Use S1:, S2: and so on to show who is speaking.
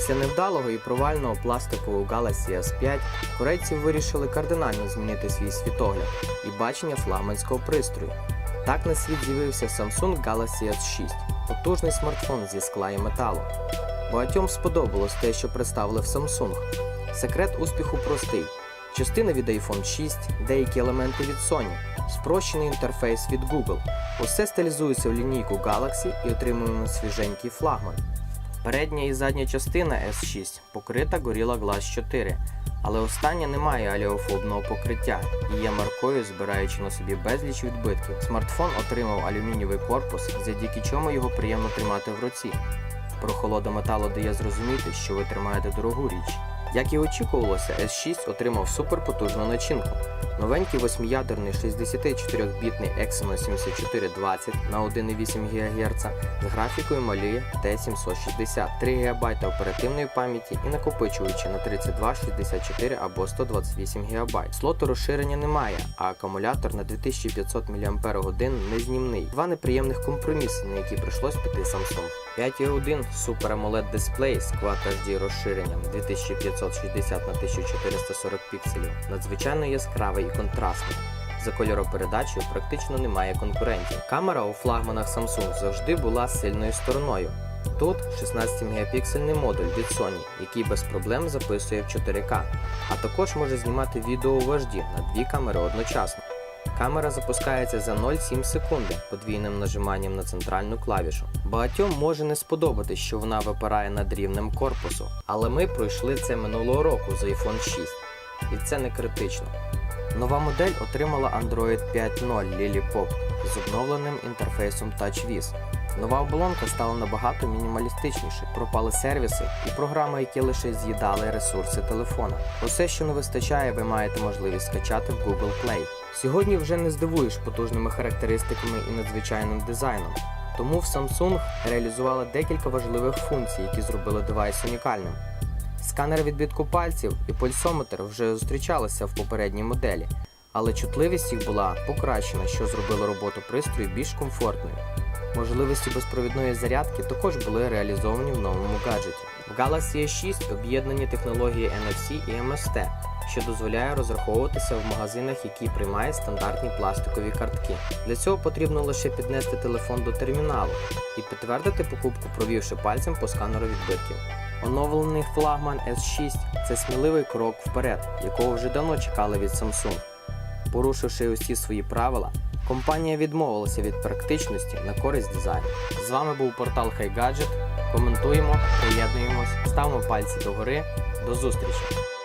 S1: Після невдалого і провального пластикового Galaxy S5 корейці вирішили кардинально змінити свій світогляд і бачення флагманського пристрою. Так на світ з'явився Samsung Galaxy S6 потужний смартфон зі скла і металу. Багатьом сподобалось те, що представили в Samsung. Секрет успіху простий: частина від iPhone 6, деякі елементи від Sony, спрощений інтерфейс від Google. Усе стилізується в лінійку Galaxy і отримуємо свіженький флагман. Передня і задня частина S6 покрита Gorilla Glass 4, але остання не має аліофобного покриття і є маркою, збираючи на собі безліч відбитків. Смартфон отримав алюмінієвий корпус, завдяки чому його приємно тримати в руці. Прохолода металу дає зрозуміти, що ви тримаєте дорогу річ. Як і очікувалося, S6 отримав суперпотужну начинку. Новенький 8-ядерний 64-бітний Exynos 7420 на 1,8 ГГц з графікою Mali T760, 3 ГБ оперативної пам'яті і накопичувачі на 32, 64 або 128 ГБ. Слоту розширення немає, а акумулятор на 2500 мАч незнімний. Два неприємних компроміси, на які прийшлось піти Samsung. 5.1 Super AMOLED дисплей з Quad HD розширенням 2560 на 1440 пікселів. Надзвичайно яскравий і контрастний. За кольоропередачею практично немає конкурентів. Камера у флагманах Samsung завжди була сильною стороною. Тут 16-мегапіксельний модуль від Sony, який без проблем записує в 4К, а також може знімати відео у HD на дві камери одночасно. Камера запускається за 0,7 секунди подвійним нажиманням на центральну клавішу. Багатьом може не сподобатись, що вона випирає над рівнем корпусу, але ми пройшли це минулого року з iPhone 6, і це не критично. Нова модель отримала Android 5.0 Lily з обновленим інтерфейсом TouchWiz. Нова оболонка стала набагато мінімалістичніше, пропали сервіси і програми, які лише з'їдали ресурси телефона. Усе, що не вистачає, ви маєте можливість скачати в Google Play. Сьогодні вже не здивуєш потужними характеристиками і надзвичайним дизайном. Тому в Samsung реалізували декілька важливих функцій, які зробили девайс унікальним. Сканер відбитку пальців і пульсометр вже зустрічалися в попередній моделі, але чутливість їх була покращена, що зробило роботу пристрою більш комфортною. Можливості безпровідної зарядки також були реалізовані в новому гаджеті. В Galaxy S6 об'єднані технології NFC і MST, що дозволяє розраховуватися в магазинах, які приймають стандартні пластикові картки. Для цього потрібно лише піднести телефон до терміналу і підтвердити покупку, провівши пальцем по сканеру відбитків. Оновлений флагман S6 це сміливий крок вперед, якого вже давно чекали від Samsung. Порушивши усі свої правила, компанія відмовилася від практичності на користь дизайну. З вами був портал HiGadget. Коментуємо, приєднуємось, ставимо пальці догори. До зустрічі!